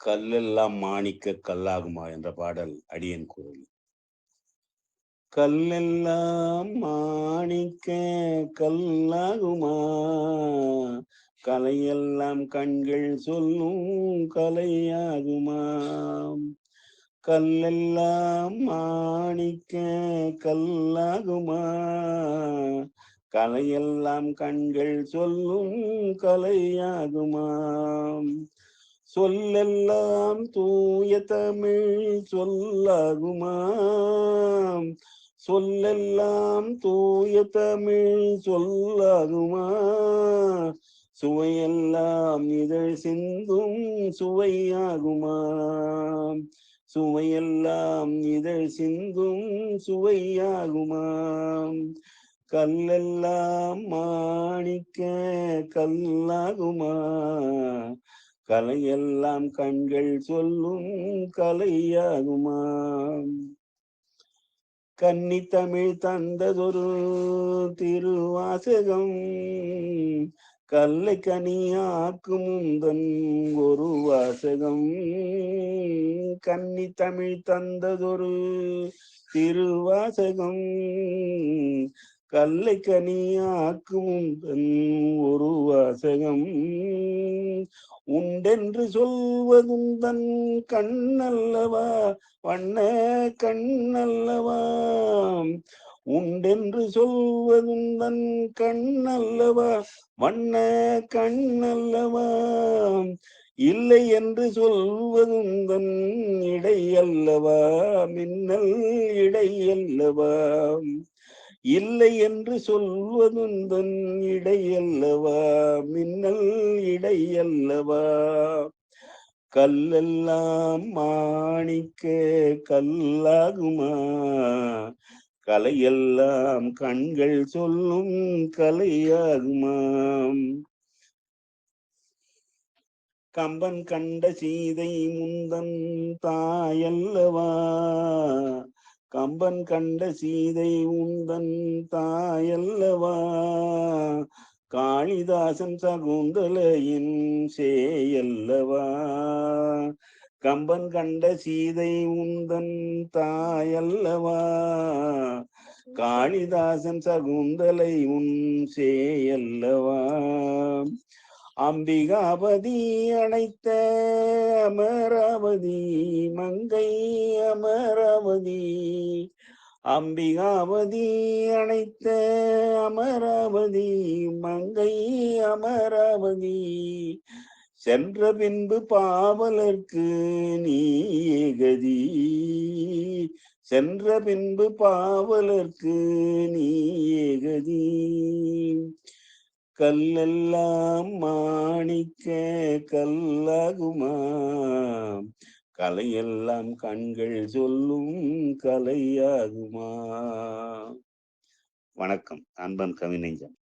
கல்லெல்லாம் மாணிக்க கல்லாகுமா என்ற பாடல் அடியன் குரல் கல்லெல்லாம் மாணிக்க கல்லாகுமா? கலையெல்லாம் கண்கள் சொல்லும் கலையாகுமா? கல்லெல்லாம் மாணிக்க கல்லாகுமா? கலையெல்லாம் கண்கள் சொல்லும் கலையாகுமாம் சொல்லெல்லாம் தூய தமிழ் சொல்லாகுமாம் சொல்லெல்லாம் தூய தமிழ் சொல்லாகுமா? சுவையெல்லாம் இதழ் சிந்தும் சுவையாகுமாம் சுவையெல்லாம் இதழ் சிந்தும் சுவையாகுமாம் கல்லெல்லாம் மாணிக்க கல்லாகுமா? கலையெல்லாம் கண்கள் சொல்லும் கலையாகுமா? கன்னி தமிழ் தந்ததொரு திருவாசகம் கல்லை கனியாக்கும் முந்தன் ஒரு வாசகம். கன்னி தமிழ் தந்ததொரு திருவாசகம் கல்லை கனியாக்கும் முந்தன் ஒரு வாசகம். உண்டென்று சொல்வதும் சொல்வதுந்தன் கண்ணல்லவா? வண்ண கண்ணல்லவா? உண்டென்று சொல்வதும் சொல்வதுந்தன் கண்ணல்லவா? வண்ண கண்ணல்லவா? இல்லை என்று சொல்வதும் தன் இடை அல்லவா மின்னல் இடை அல்லவா இல்லை என்று சொல்வதுந்தன் இடையல்லவா? மின்னல் இடையல்லவா? கல்லெல்லாம் மாணிக்க கல்லாகுமா? கலையெல்லாம் கண்கள் சொல்லும் கலையாகுமாம் கம்பன் கண்ட சீதை முந்தன் தாயல்லவா? கம்பன் கண்ட சீதை உந்தன் தாயல்லவா? காளிதாசன் சகுந்தலையின் சேயல்லவா? கம்பன் கண்ட சீதை உந்தன் தாயல்லவா? காளிதாசன் சகுந்தலை உன் சேயல்லவா? அம்பிகாபதி அழைத்த அமராவதி மங்கை அமராவதி. அம்பிகாவதி அழைத்த அமராவதி மங்கை அமராவதி. சென்ற பின்பு பாவலர்க்கு நீ கதி. சென்ற பின்பு பாவலர்க்கு நீ கதி. கல்லெல்லாம் மாணிக்க கல்லாகுமா? கலையெல்லாம் கண்கள் சொல்லும் கலையாகுமா? வணக்கம் அன்பன் கவிநெஞ்சன்